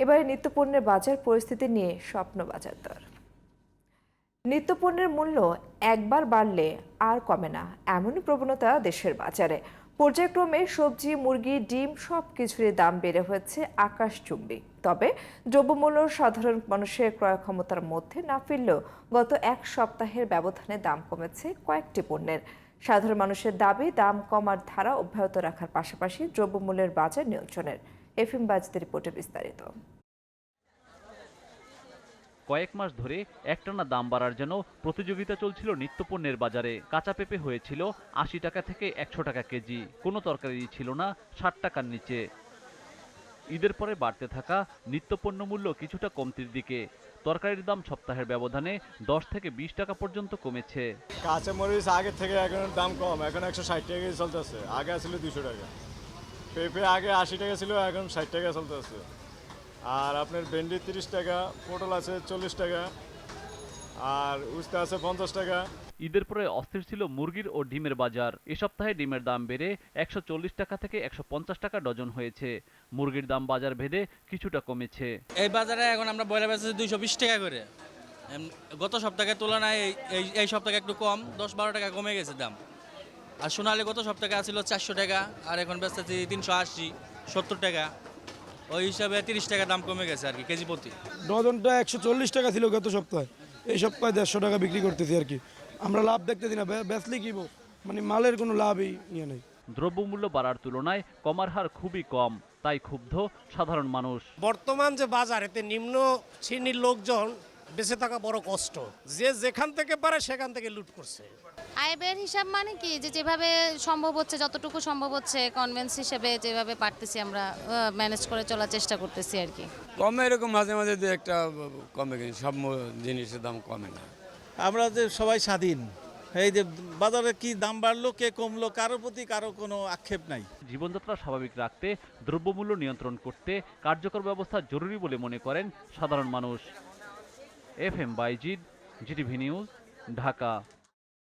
এবারে নিত্যপণ্যের বাজার পরিস্থিতি নিয়ে স্বপ্ন বাজার দর। নিত্যপণ্যের মূল্য একবার বাড়লে আর কমে না, এমনই প্রবণতা দেশের বাজারে। পর্যায়ক্রমে সবজি, মুরগি, ডিম সব কিছুরই দাম বেড়ে হয়েছে আকাশচুম্বী। তবে দ্রব্যমূল্য সাধারণ মানুষের ক্রয় ক্ষমতার মধ্যে না ফিরলেও গত এক সপ্তাহের ব্যবধানে দাম কমেছে কয়েকটি পণ্যের। সাধারণ মানুষের দাবি, দাম কমার ধারা অব্যাহত রাখার পাশাপাশি দ্রব্যমূল্যের বাজার নিয়ন্ত্রণের। এফএম বাজদের রিপোর্টে বিস্তারিত। কয়েক মাস ধরে একটানা দাম বাড়ার জন্য প্রতিযোগিতা চলছিল নিত্যপণ্যের বাজারে। কাঁচা পেঁপে হয়েছিল আশি টাকা থেকে একশো টাকা কেজি। কোনো তরকারি ছিল না ষাট টাকার নিচে। ঈদের পরে বাড়তে থাকা নিত্যপণ্য মূল্য কিছুটা কমতির দিকে। তরকারির দাম সপ্তাহের ব্যবধানে দশ থেকে বিশ টাকা পর্যন্ত কমেছে। কাঁচা মরিচ আগের থেকে এখন দাম কম এখন একশো ষাট টাকা চলতেছে। আগে ছিল দুশো টাকা। পেঁপে আগে আশি টাকা ছিল এখন ষাট টাকা চলতে চলতেছে আর আপনার ভেন্ডি তিরিশ টাকা পটল আছে চল্লিশ টাকা আর উস্তা আছে পঞ্চাশ টাকা। ঈদের পরে অস্থির ছিল মুরগির ও ডিমের বাজার। এ সপ্তাহে ডিমের দাম বেড়ে একশো চল্লিশ টাকা থেকে একশো পঞ্চাশ টাকা ডজন হয়েছে। মুরগির দাম বাজার ভেদে কিছুটা কমেছে। এই বাজারে এখন আমরা বয়লা বেচেছি দুইশো বিশ টাকা করে। গত সপ্তাহের তুলনায় এই- এই এই সপ্তাহে একটু কম দশ বারো টাকা কমে গেছে দাম। আর সোনালি গত সপ্তাহে আছিল চারশো টাকা আর এখন ব্যস্ত বেচতেছি তিনশো আশি সত্তর টাকা। ওই হিসাবে তিরিশ টাকা দাম কমে গেছে আর কি কেজি প্রতি। ডজনটা একশো চল্লিশ টাকা ছিল গত সপ্তাহে। এই সপ্তাহে দেড়শো টাকা বিক্রি করতেছি আর কি। আমরা লাভ দেখতেছি না বে- বেচলে কি মানে মালের কোনো লাভই নিয়ে নেই। দ্রব্যমূল্য বাড়ার তুলনায় কমার হার খুবই কম তাই ক্ষুব্ধ সাধারণ মানুষ। বর্তমান যে বাজার এতে নিম্ন শ্রেণির লোকজন বেঁচে থাকা বড় কষ্ট। যে যেখান থেকে পারে সেখান থেকে লুট করছে। আয় ব্যয়ের হিসাব মানে কি? যে যেভাবে সম্ভব হচ্ছে যতটুকু সম্ভব হচ্ছে কনভেন্স হিসেবে যেভাবে পারতেছি আমরা ম্যানেজ করে চলার চেষ্টা করতেছি আর কি। কমে এরকম মাঝে মাঝে দু একটা কমে কিন্তু সব জিনিসের দাম কমে না। আমরা যে সবাই স্বাধীন এই যে বাজারে কি দাম বাড়লো কে কমলো কারোর প্রতি কারও কোনো আক্ষেপ নাই। জীবনযাত্রা স্বাভাবিক রাখতে দ্রব্যমূল্য নিয়ন্ত্রণ করতে কার্যকর ব্যবস্থা জরুরি বলে মনে করেন সাধারণ মানুষ। F M Bayezid GTV news Dhaka.